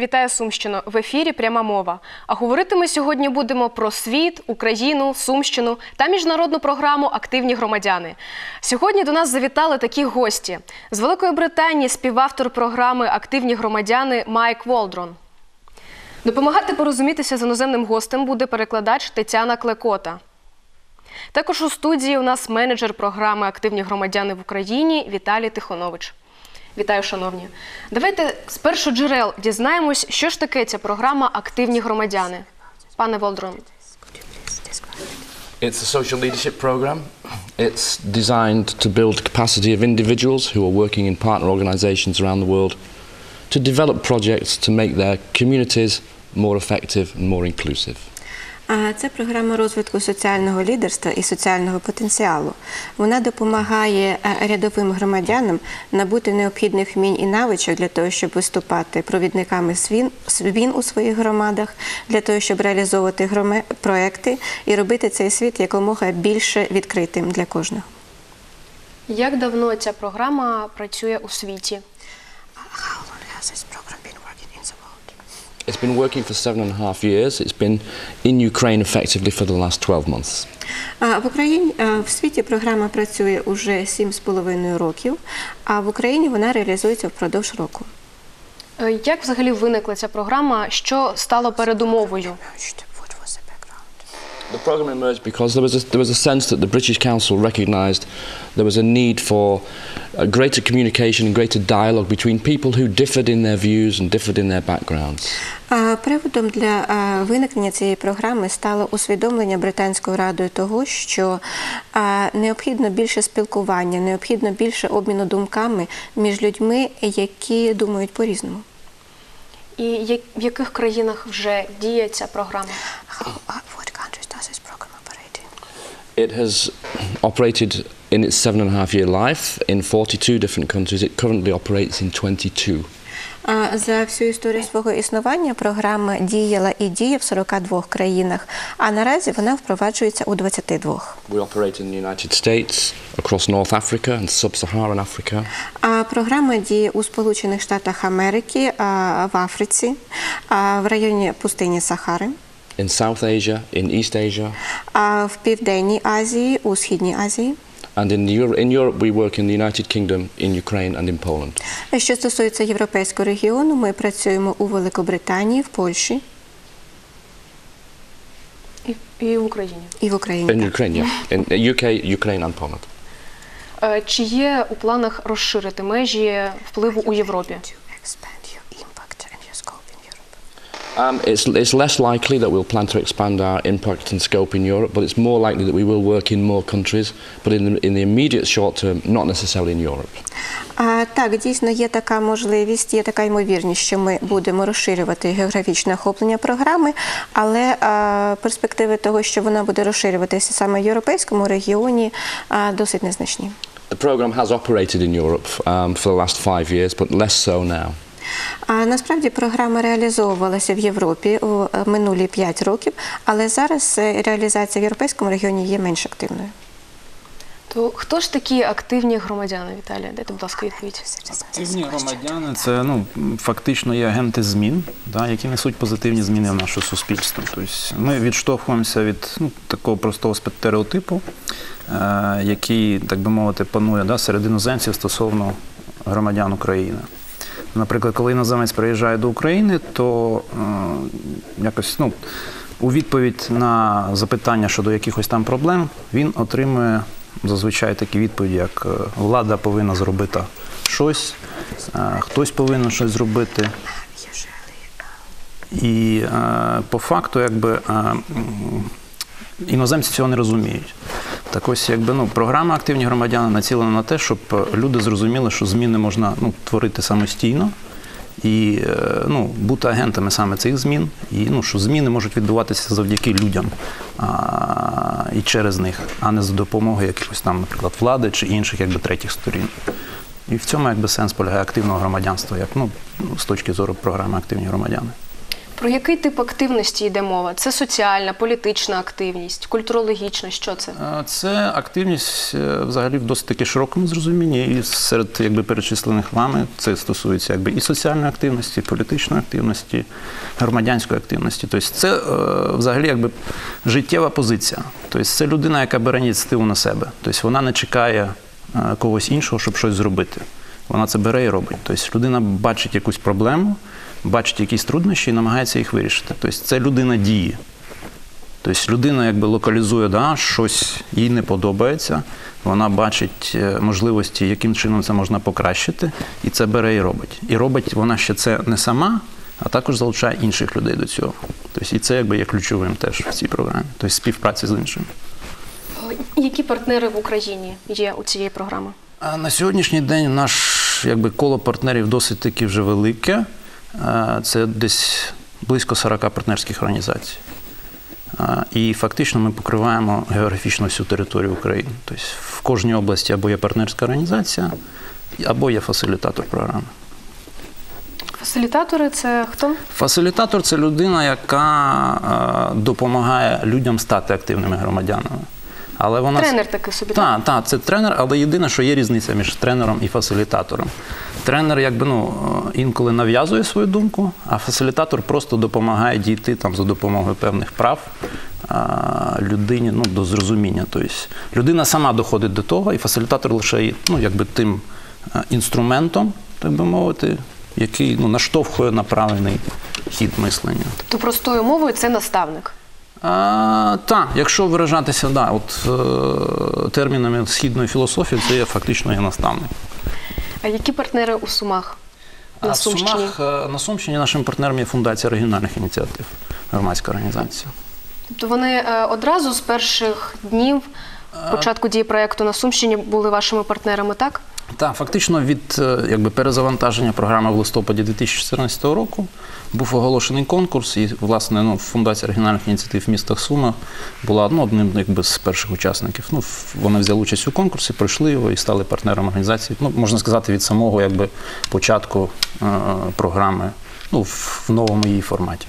Вітаю Сумщину! В ефірі пряма мова. А говорити ми сьогодні будемо про світ, Україну, Сумщину та міжнародну програму Активні громадяни. Сьогодні до нас завітали такі гості з Великої Британії. Співавтор програми Активні громадяни Майк Волдрон. Допомагати порозумітися з іноземним гостем буде перекладач Тетяна Клекота. Також у студії у нас менеджер програми Активні громадяни в Україні Віталій Тихонович. Вітаю, шановні. Давайте з першоджерел дізнаємось, що ж таке ця програма Активні громадяни. Пане Волдрон, It's a social leadership program. It's designed to build capacity of individuals who are working in partner organizations around the world to develop projects to make their communities more effective and more inclusive. Це програма розвитку соціального лідерства і соціального потенціалу. Вона допомагає е, рядовим громадянам набути необхідних вмінь і навичок для того, щоб виступати провідниками свін, свін у своїх громадах, для того, щоб реалізовувати громе- проекти і робити цей світ якомога більше відкритим для кожного. як давно ця програма працює у світі? How long has this program been working in the world? It's been working for seven and a half years. It's been in Ukraine effectively for the last 12 months. В Україні в світі програма працює уже 7,5 років, а в Україні вона реалізується впродовж року. Е, Як взагалі виникла ця програма? Що стало передумовою? The program emerged because there was, a, there was a sense that the British Council recognised there was a need for a greater communication and greater dialogue between people who differed in their views and differed in their backgrounds. Приводом для виникнення цієї програми стало усвідомлення британською радою того, що необхідно більше спілкування, необхідно більше обміну думками між людьми, які думають по-різному. І як- в яких країнах вже діє ця програма? It has operated in its seven and a half year life in 42 different countries. It currently operates in 22. А, За всю історію свого існування програма діяла і діє в 42 країнах, а наразі вона впроваджується у 22. We operate in the United States, across North Africa and sub-Saharan Africa, А програма діє у Сполучених Штатах Америки, в Африці, в районі пустині Сахари, in South Asia, in East Asia, а в Південній Азії, у Східній Азії. and in, the Euro- in Europe we work in the United Kingdom, in Ukraine and in Poland. Що стосується європейського регіону, ми працюємо у Великобританії, в Польщі І, і в Україні. і в Україні. In Ukraine, yeah. In UK, Ukraine and Poland. Е, Чи є у планах розширити межі впливу у Європі? Um, it's, it's less likely that we'll plan to expand our impact and scope in Europe, but it's more likely that we will work in more countries, but in the, in the immediate short term, not necessarily in Europe. А, так, дійсно є така можливість, є така ймовірність, що ми будемо розширювати географічне охоплення програми, але а, перспективи того, що вона буде розширюватися саме в європейському регіоні, а, досить незначні. The program has operated in Europe um, for the last five years, but less so now. А насправді програма реалізовувалася в Європі у е, минулі 5 років, але зараз е, реалізація в європейському регіоні є менш активною. То хто ж такі активні громадяни, Віталія? Дайте, будь ласка, відповідь. Активні громадяни це ну фактично є агенти змін, да, які несуть позитивні зміни в наше суспільство. Тобто ми відштовхуємося від ну, такого простого стереотипу, е, який, так би мовити, панує да, серед іноземців стосовно громадян України. Наприклад, коли іноземець приїжджає до України, то е, якось ну, у відповідь на запитання щодо якихось там проблем він отримує зазвичай такі відповіді, як е, влада повинна зробити щось, е, хтось повинен щось зробити. І е, по факту, якби е, іноземці цього не розуміють. Так ось, якби ну, програма активні громадяни націлена на те, щоб е, люди зрозуміли, що зміни можна ну, творити самостійно і е, ну, бути агентами саме цих змін, і ну, що зміни можуть відбуватися завдяки людям а, і через них, а не за допомогою якихось там, наприклад, влади чи інших якби, третіх сторін. І в цьому якби сенс полягає активного громадянства, як ну, з точки зору програми активні громадяни. Про який тип активності йде мова? Це соціальна, політична активність, культурологічна. Що це? Це активність е, взагалі в досить таки широкому зрозумінні, і серед якби перечислених вами це стосується якби і соціальної активності, і політичної активності, громадянської активності. Тобто це е, взагалі якби життєва позиція. Тобто це людина, яка бере ініціативу на себе. Тобто вона не чекає е, когось іншого, щоб щось зробити. Вона це бере і робить. Тобто людина бачить якусь проблему, бачить якісь труднощі і намагається їх вирішити. Тобто це людина діє. Тобто людина якби локалізує, да, щось їй не подобається, вона бачить е, можливості, яким чином це можна покращити, і це бере і робить. І робить вона ще це не сама, а також залучає інших людей до цього. Тобто і це якби є ключовим теж в цій програмі, тобто співпраці з іншими. Які партнери в Україні є у цієї програми? На сьогоднішній день наш якби, коло партнерів досить таки вже велике. Це десь близько 40 партнерських організацій. І фактично ми покриваємо географічно всю територію України. Тобто в кожній області або є партнерська організація, або є фасилітатор програми. Фасилітатори це хто? Фасилітатор це людина, яка допомагає людям стати активними громадянами. Але вона Тренер такий собі. так? Так, так, це тренер, але єдине, що є різниця між тренером і фасилітатором. Тренер, якби ну інколи нав'язує свою думку, а фасилітатор просто допомагає дійти там за допомогою певних прав людині ну, до зрозуміння. Тобто людина сама доходить до того, і фасилітатор лише ну, якби тим інструментом, так би мовити, який ну, наштовхує на правильний хід мислення. То простою мовою це наставник. А, так, якщо виражатися, да, от е, термінами східної філософії, це є фактично є наставник. А які партнери у Сумах? На А в Сумщині? Сумах, е, на Сумщині нашим партнером є Фундація регіональних ініціатив, громадська організація. Тобто вони е, одразу з перших днів початку дії проєкту на Сумщині були вашими партнерами, так? Так, фактично від е, якби, перезавантаження програми в листопаді 2014 року був оголошений конкурс, і власне ну, Фундація регіональних ініціатив в містах Сума була ну, одним якби, з перших учасників. Ну, вони взяли участь у конкурсі, пройшли його і стали партнером організації. Ну, можна сказати, від самого якби, початку е, програми ну, в новому її форматі.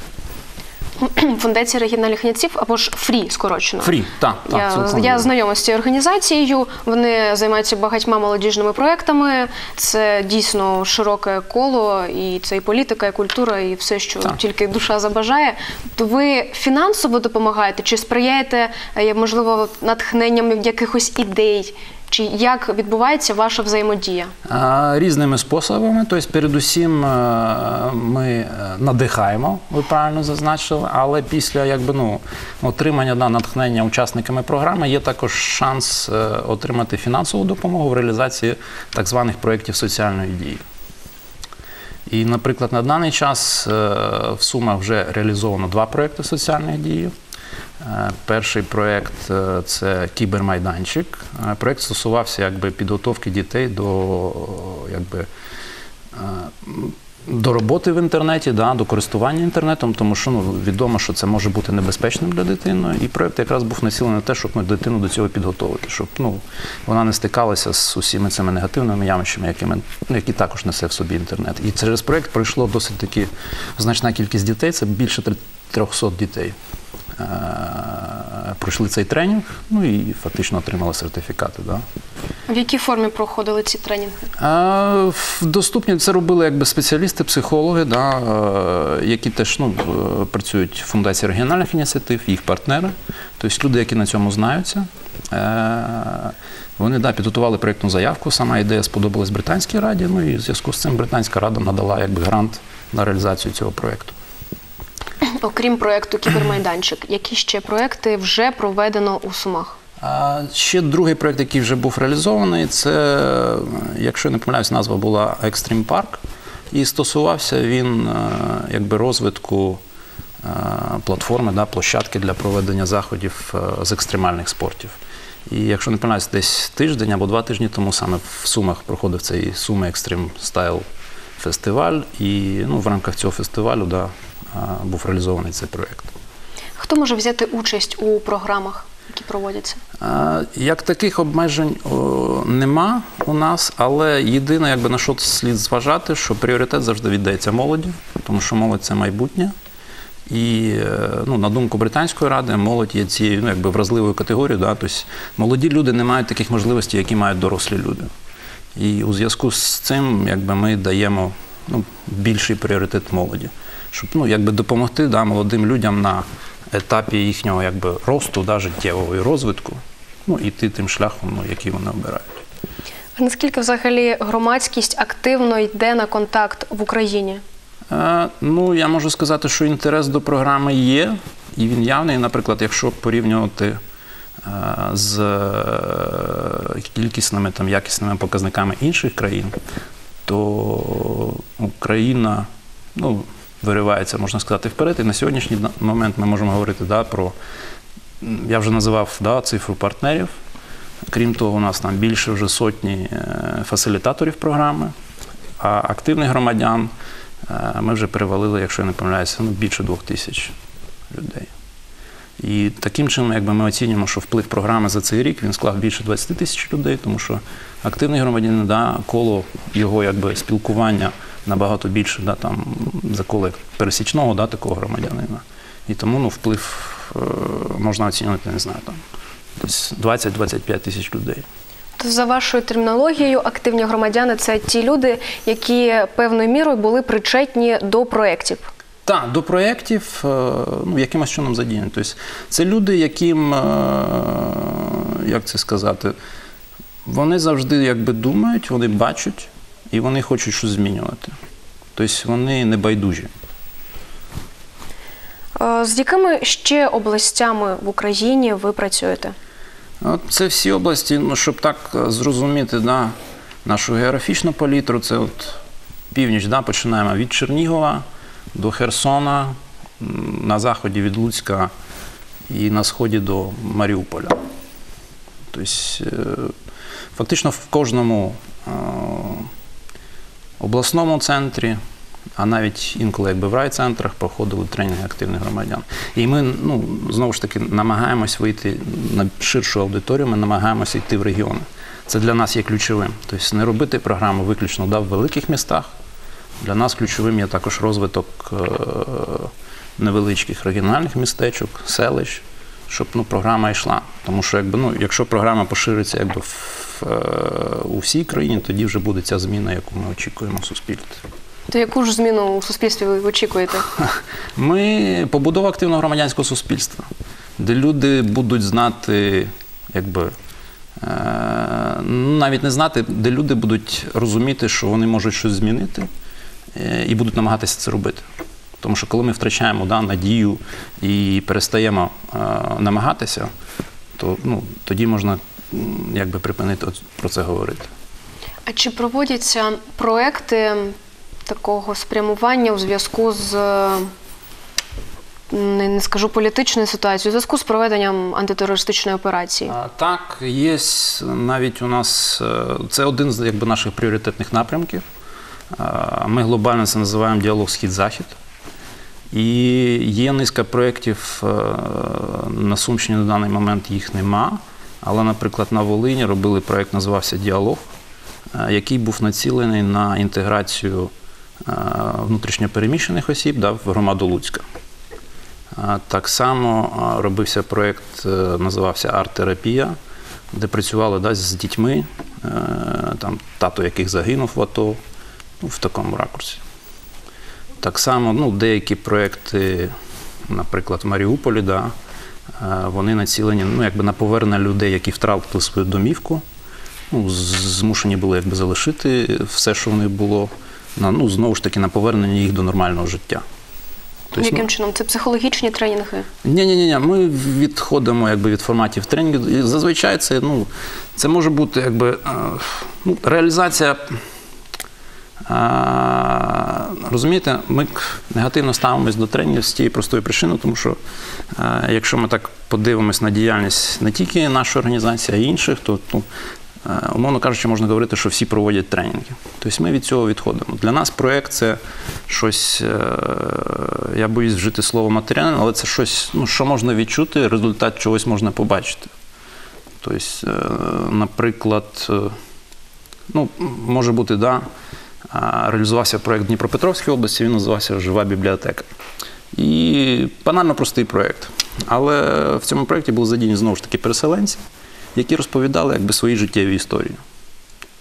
Фундація регіональних ініціатив або ж ФРІ скорочено. Фрі, так, Я, я знайома з цією організацією. Вони займаються багатьма молодіжними проектами. Це дійсно широке коло, і це і політика, і культура, і все, що Так. тільки душа забажає. То ви фінансово допомагаєте чи сприяєте, е, можливо, натхненням якихось ідей? Чи як відбувається ваша взаємодія? Різними способами. Тобто, передусім, е, ми е, надихаємо, ви правильно зазначили, але після якби, ну, отримання да, натхнення учасниками програми є також шанс е, отримати фінансову допомогу в реалізації так званих проєктів соціальної дії. І, наприклад, на даний час в Сумах вже реалізовано два проєкти соціальних дії. Е, Перший проєкт е, це кібермайданчик. Е, Проєкт стосувався якби, підготовки дітей до, якби, до роботи в інтернеті, да, до користування інтернетом, тому що ну, відомо, що це може бути небезпечним для дитини. І проєкт якраз був націлений на те, щоб ну, дитину до цього підготовити, щоб ну, вона не стикалася з усіма цими негативними явищами, якими, ну, які також несе в собі інтернет. І через проєкт пройшло досить таки значна кількість дітей, це більше три- 300 дітей. Пройшли цей тренінг, ну і фактично отримали сертифікати. Да. В якій формі проходили ці тренінги? А, Доступні це робили якби спеціалісти, психологи, да, е, які теж ну, е, працюють в Фундації регіональних ініціатив, їх партнери, тобто люди, які на цьому знаються. Е, Вони да, підготували проєктну заявку. Сама ідея сподобалась Британській раді. Ну і в зв'язку з цим Британська рада надала якби грант на реалізацію цього проєкту. Окрім проєкту Кібермайданчик, які ще проекти вже проведено у Сумах? А ще другий проєкт, який вже був реалізований, це, якщо я не помиляюсь, назва була Extreme Park. І стосувався він е, якби розвитку е, платформи, да, площадки для проведення заходів е, з екстремальних спортів. І якщо не помиляюсь, десь тиждень або два тижні тому саме в Сумах проходив цей Суми Extreme Style фестиваль. І ну, в рамках цього фестивалю да, був реалізований цей проєкт. Хто може взяти участь у програмах, які проводяться? Як таких обмежень нема у нас, але єдине, якби на що слід зважати, що пріоритет завжди віддається молоді, тому що молодь це майбутнє. І е, ну, на думку британської ради, молодь є цією ну, якби вразливою категорією. Да? Тобто молоді люди не мають таких можливостей, які мають дорослі люди. І у зв'язку з цим якби, ми даємо ну, більший пріоритет молоді, щоб ну, якби, допомогти да, молодим людям на етапі їхнього якби, росту, да, життєвого і розвитку, ну, іти тим шляхом, ну, який вони обирають. А наскільки взагалі громадськість активно йде на контакт в Україні? Е, Ну, я можу сказати, що інтерес до програми є, і він явний. Наприклад, якщо порівнювати е, з е, кількісними там, якісними показниками інших країн, то Україна ну, виривається, можна сказати, вперед. І на сьогоднішній момент ми можемо говорити да, про, я вже називав да, цифру партнерів. Крім того, у нас там більше вже сотні е, фасилітаторів програми, а активних громадян е, ми вже перевалили, якщо я не помиляюся, ну, більше двох тисяч людей. І таким чином, якби ми оцінюємо, що вплив програми за цей рік він склав більше 20 тисяч людей, тому що активний громадянин, да, коло його якби, спілкування набагато більше да, там, за коло як пересічного да, такого громадянина. І тому ну, вплив е, можна оцінювати, не знаю, там, десь 20-25 тисяч людей. То за вашою термінологією, активні громадяни це ті люди, які певною мірою були причетні до проєктів. Так, до проєктів е, ну, якимось чином задіяні. Тобто це люди, яким, е, як це сказати, вони завжди якби думають, вони бачать і вони хочуть щось змінювати. Тобто вони не байдужі. З якими ще областями в Україні ви працюєте? Це всі області, ну, щоб так е, зрозуміти да, нашу географічну палітру, це от північ, да, починаємо від Чернігова до Херсона, на заході від Луцька і на сході до Маріуполя. Тобто, е, фактично в кожному е, обласному центрі, а навіть інколи якби в райцентрах проходили тренінги активних громадян. І ми ну, знову ж таки намагаємось вийти на ширшу аудиторію, ми намагаємося йти в регіони. Це для нас є ключовим. Тобто не робити програму виключно да, в великих містах. Для нас ключовим є також розвиток е, невеличких регіональних містечок, селищ, щоб ну, програма йшла. Тому що якби, ну, якщо програма пошириться якби, в, у всій країні, тоді вже буде ця зміна, яку ми очікуємо в суспільстві. То яку ж зміну у суспільстві ви очікуєте? Ми побудова активного громадянського суспільства, де люди будуть знати, якби е, ну, навіть не знати, де люди будуть розуміти, що вони можуть щось змінити е, і будуть намагатися це робити. Тому що коли ми втрачаємо да, надію і перестаємо е, намагатися, то ну, тоді можна якби припинити про це говорити. А чи проводяться проекти такого спрямування у зв'язку з не, не скажу політичною ситуацією, у зв'язку з проведенням антитерористичної операції? А, Так, є навіть у нас е, це один з якби, наших пріоритетних напрямків. Ми глобально це називаємо діалог Схід-Захід. І є низка проєктів е, на Сумщині на даний момент їх нема. Але, наприклад, на Волині робили проєкт, називався Діалог, е, який був націлений на інтеграцію е, внутрішньопереміщених осіб да, в громаду Луцька. Так само робився проєкт, е, називався Арт-терапія, де працювали да, з дітьми, е, там, тато яких загинув в АТО, ну, в такому ракурсі. Так само ну, деякі проєкти, наприклад, в Маріуполі, да, е, вони націлені ну, якби на повернення людей, які втратили свою домівку, ну, змушені були якби, залишити все, що в них було, на, ну, знову ж таки, на повернення їх до нормального життя. Тобто, ну, Яким чином? Це психологічні тренінги? ні, ні, ні, ми відходимо якби, від форматів тренінгу. І зазвичай це, ну, це може бути якби, е, ну, реалізація. е, Розумієте, ми негативно ставимось до тренінгів з тієї простої причини, тому що е, якщо ми так подивимось на діяльність не тільки нашої організації, а й інших, то ну, е, умовно кажучи, можна говорити, що всі проводять тренінги. Тобто ми від цього відходимо. Для нас проєкт це щось, е, я боюсь вжити слово матеріальне, але це щось, ну, що можна відчути, результат чогось можна побачити. Тобто, наприклад, ну, може бути, да, реалізувався проєкт в Дніпропетровській області, він називався Жива бібліотека. І банально простий проєкт. Але в цьому проєкті були задіяні знову ж таки переселенці, які розповідали якби свої життєві історії.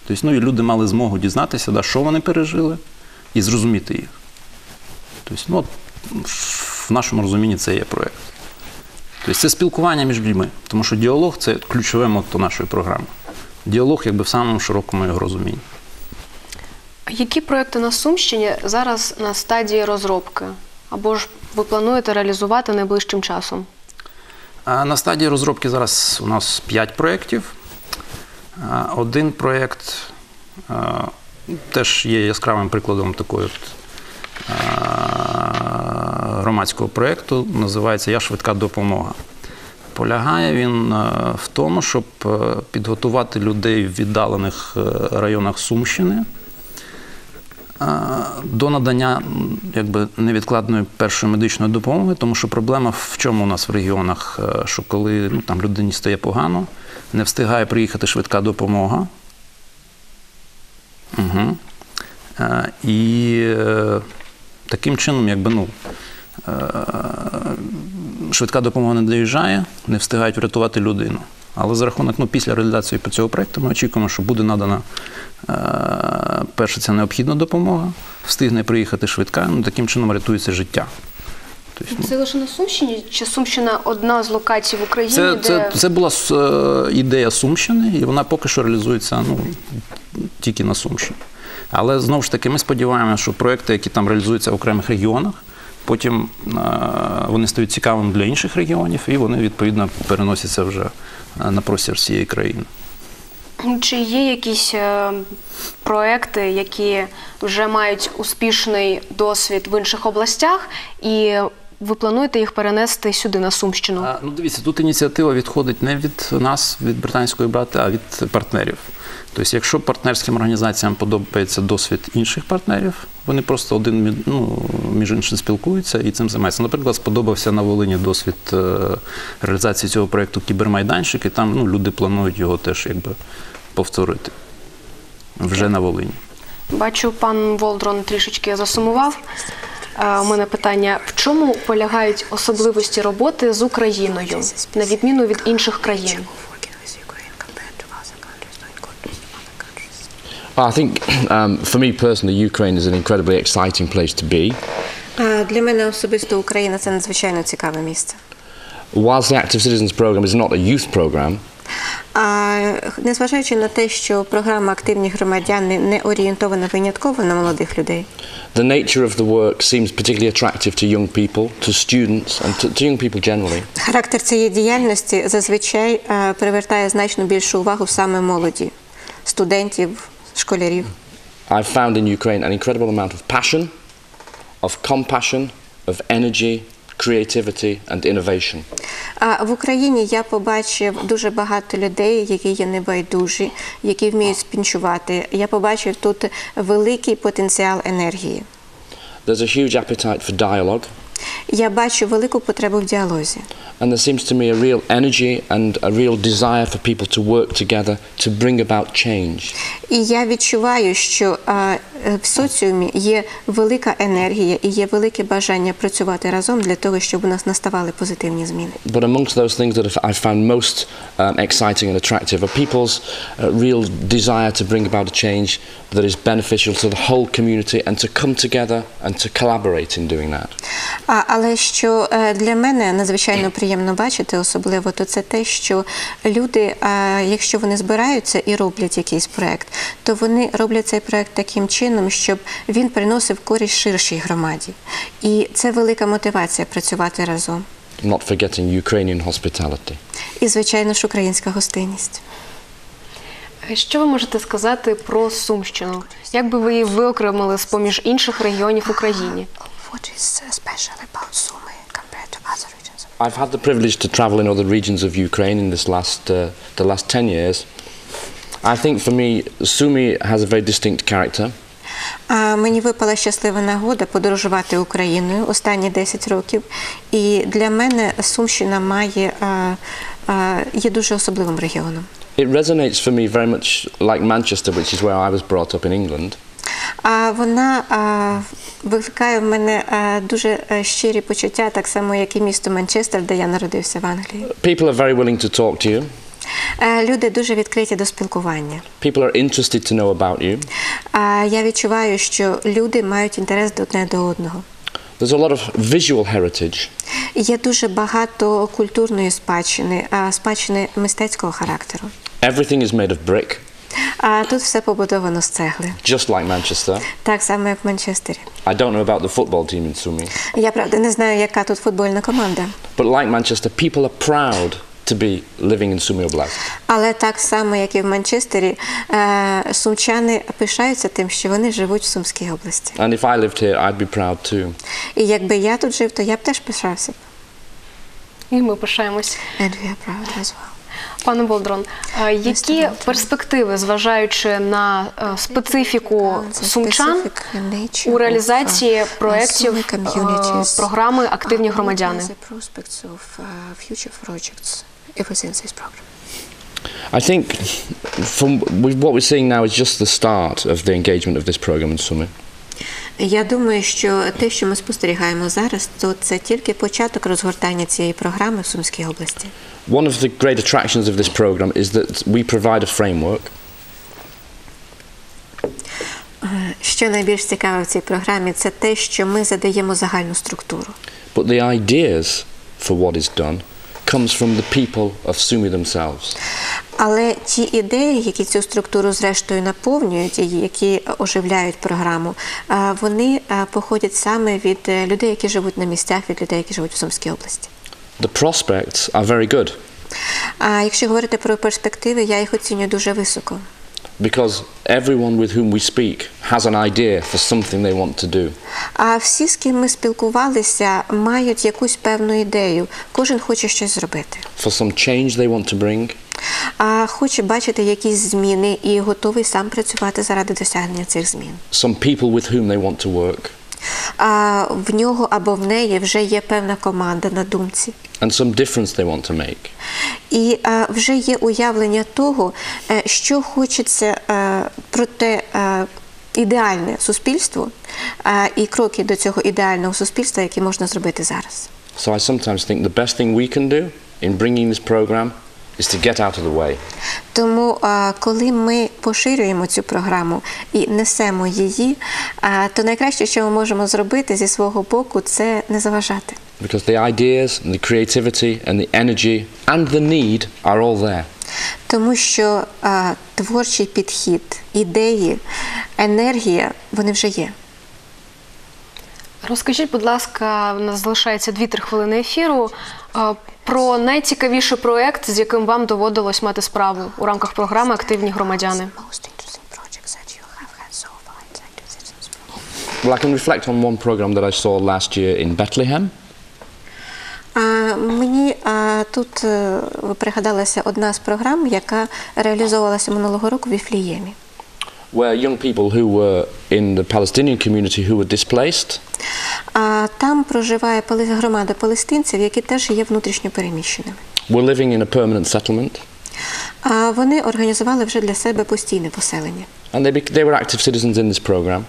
Тобто, ну, і люди мали змогу дізнатися, да, що вони пережили, і зрозуміти їх. Тобто, ну, в нашому розумінні це є проєкт. Тобто це спілкування між людьми, тому що діалог це ключове мотто нашої програми. Діалог якби в самому широкому його розумінні. Які проекти на Сумщині зараз на стадії розробки? Або ж ви плануєте реалізувати найближчим часом? На стадії розробки зараз у нас 5 проєктів. Один проєкт теж є яскравим прикладом такої от, громадського проєкту, називається Я швидка допомога. Полягає він в тому, щоб підготувати людей в віддалених е, районах Сумщини до надання якби, невідкладної першої медичної допомоги, тому що проблема в чому у нас в регіонах, е, що коли ну, там людині стає погано, не встигає приїхати швидка допомога. Угу. Е, і е, таким чином, якби, ну, е, швидка допомога не доїжджає, не встигають врятувати людину. Але за рахунок, ну, після реалізації по цього проєкту ми очікуємо, що буде надана е, перша ця необхідна допомога, встигне приїхати швидка, ну, таким чином рятується життя. Тобто, ну, Це лише на Сумщині? Чи Сумщина одна з локацій в Україні, це, де це, це була е, ідея Сумщини, і вона поки що реалізується ну, тільки на Сумщині. Але знову ж таки, ми сподіваємося, що проекти, які там реалізуються в окремих регіонах, потім е, вони стають цікавими для інших регіонів, і вони відповідно переносяться вже е, на простір всієї країни. Чи є якісь е, проекти, які вже мають успішний досвід в інших областях, і ви плануєте їх перенести сюди на Сумщину? А, ну, дивіться, тут ініціатива відходить не від нас, від британської брати, а від партнерів. Тобто, якщо партнерським організаціям подобається досвід інших партнерів, вони просто один ну, між іншим спілкуються і цим займаються. Наприклад, сподобався на Волині досвід е, реалізації цього проєкту Кібермайданчик, і там ну, люди планують його теж якби повторити вже на Волині. Бачу, пан Волдрон трішечки засумував. Е, У мене питання: в чому полягають особливості роботи з Україною, на відміну від інших країн? I think, um, for me personally, Ukraine is an incredibly exciting place to be. Для мене особисто Україна це надзвичайно цікаве місце. Whilst the Active Citizens Programme is not a youth programme, А незважаючи на те, що програма Активні громадяни не орієнтована винятково на молодих людей, the nature of the work seems particularly attractive to young people, to students, and to, to young people generally. характер цієї діяльності зазвичай е, привертає значно більшу увагу саме молоді, студентів, школярів. I've found in Ukraine an incredible amount of passion, of compassion, of energy, creativity, and innovation. А в Україні я побачив дуже багато людей, які є небайдужі, які вміють спінчувати. Я побачив тут великий потенціал енергії. There's a huge appetite for dialogue, Я бачу велику потребу в діалозі. and there seems to me a real energy and a real desire for people to work together to bring about change. І я відчуваю, що в соціумі є велика енергія і є велике бажання працювати разом для того, щоб у нас наставали позитивні зміни. But amongst those things that I've found most um, exciting and attractive are people's uh, real desire to bring about a change that is beneficial to the whole community and to come together and to collaborate in doing that. А, але що е, для мене надзвичайно приємно бачити, особливо, то це те, що люди, а, якщо вони збираються і роблять якийсь проект, то вони роблять цей проект таким чином, щоб він приносив користь ширшій громаді. І це велика мотивація працювати разом. Not forgetting Ukrainian hospitality. І, звичайно ж, українська гостинність. Що ви можете сказати про Сумщину? Як би ви її виокремили з поміж інших регіонів в What is special about Sumy compared to other regions? I've had the privilege to travel in other regions of Ukraine in this last, uh, the last 10 years. I think for me, Sumy has a very distinct character. А мені випала щаслива нагода подорожувати Україною останні 10 років. І для мене Сумщина має а, а, є дуже особливим регіоном. It resonates for me very much like Manchester, which is where I was brought up in England. А вона а, викликає в мене е, дуже е, щирі почуття, так само, як і місто Манчестер, де я народився в Англії. People are very willing to talk to you. Е, Люди дуже відкриті до спілкування. People are interested to know about you. А я відчуваю, що люди мають інтерес до одне до одного. There's a lot of visual heritage. Є дуже багато культурної спадщини, а, спадщини мистецького характеру. Everything is made of brick, А тут все побудовано з цегли, just like Manchester. так само як в Манчестері. I don't know about the football team in Sumi, Я правда не знаю, яка тут футбольна команда. but like Manchester, people are proud to be living in Sumi Oblast. Але так само, як і в Манчестері, е, сумчани пишаються тим, що вони живуть в Сумській області. And if I lived here, I'd be proud too. І якби я тут жив, то я б теж пишався. б. І ми пишаємось. And we are proud as well. Пане Болдрон, е, які перспективи, зважаючи на е, специфіку сумчан у реалізації проєктів програми Активні громадяни? I think from what we're seeing now is just the start of the engagement of this program in Sumi. Я думаю, що те, що ми спостерігаємо зараз, то це тільки початок розгортання цієї програми в Сумській області. One of the great attractions of this program is that we provide a framework Е, Що найбільш цікаве в цій програмі, це те, що ми задаємо загальну структуру. But the ideas for what is done comes from the people of Sumi themselves. Але ті ідеї, які цю структуру зрештою наповнюють і які оживляють програму, е, вони е, походять саме від е, людей, які живуть на місцях, від людей, які живуть в Сумській області. The prospects are very good А якщо говорити про перспективи, я їх оцінюю дуже високо. Because everyone with whom we speak has an idea for something they want to do. А всі, з ким ми спілкувалися, мають якусь певну ідею. Кожен хоче щось зробити. For some change they want to bring, А хоче бачити якісь зміни і готовий сам працювати заради досягнення цих змін. some people with whom they want to work, А в нього або в неї вже є певна команда на думці. and some difference they want to make. І а, вже є уявлення того, е, що хочеться е, про те е, ідеальне суспільство е, і кроки до цього ідеального суспільства, які можна зробити зараз. So I sometimes think the best thing we can do in bringing this program is to get out of the way. Тому, коли ми поширюємо цю програму і несемо її, то найкраще, що ми можемо зробити зі свого боку, це не заважати. Because the ideas and the creativity and the energy and the need are all there. Тому що а, творчий підхід, ідеї, енергія вони вже є. Розкажіть, будь ласка, у нас залишається 2-3 хвилини ефіру. Про найцікавіший проєкт, з яким вам доводилось мати справу у рамках програми Активні громадяни. Well, I can reflect on one program that I saw last year in Bethlehem. Мені тут е, пригадалася одна з програм, яка реалізовувалася минулого року в Іфліємі. where young people who were in the Palestinian community who were displaced там проживає громада палестинців, які теж є внутрішньо переміщеними. were living in a permanent settlement А вони організували вже для себе постійне поселення. and they, they were active citizens in this program.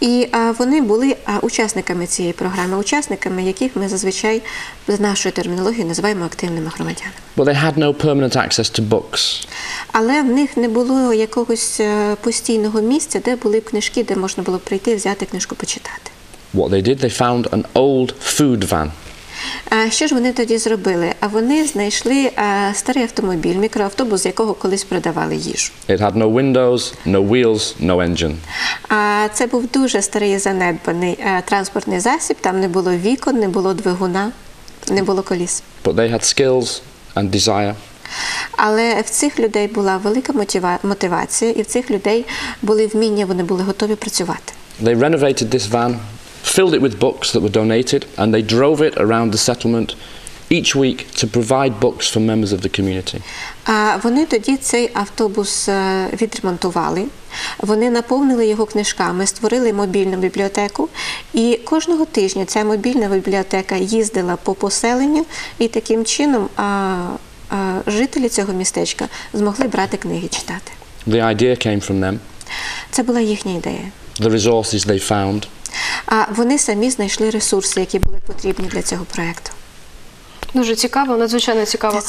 І а, вони були а, учасниками цієї програми, учасниками, яких ми зазвичай з нашою термінологією називаємо активними громадянами. But they had no permanent access to books. Але в них не було якогось е, постійного місця, де були б книжки, де можна було б прийти, взяти книжку, почитати. What they did, they found an old food van А що ж вони тоді зробили? А вони знайшли а, старий автомобіль, мікроавтобус, з якого колись продавали їжу. It had no windows, no wheels, no engine. А це був дуже старий занедбаний транспортний засіб. Там не було вікон, не було двигуна, не було коліс. But they had skills and desire. Але в цих людей була велика мотива- мотивація, і в цих людей були вміння, вони були готові працювати. They renovated this van, filled it with books that were donated, and they drove it around the settlement each week to provide books for members of the community. А вони тоді цей автобус е, відремонтували. Вони наповнили його книжками, створили мобільну бібліотеку. І кожного тижня ця мобільна бібліотека їздила по поселенню, і таким чином а, а, жителі цього містечка змогли брати книги читати. The idea came from them, Це була їхня ідея. the resources they found, а вони самі знайшли ресурси, які були потрібні для цього проекту. Дуже цікаво, надзвичайно цікаво.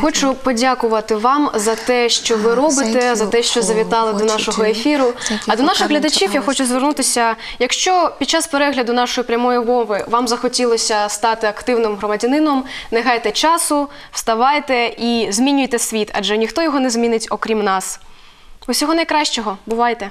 Хочу подякувати вам за те, що ви робите, за те, що завітали до нашого ефіру. А до наших глядачів я хочу звернутися. Якщо під час перегляду нашої прямої мови вам захотілося стати активним громадянином, не гайте часу, вставайте і змінюйте світ, адже ніхто його не змінить, окрім нас. Усього найкращого, бувайте!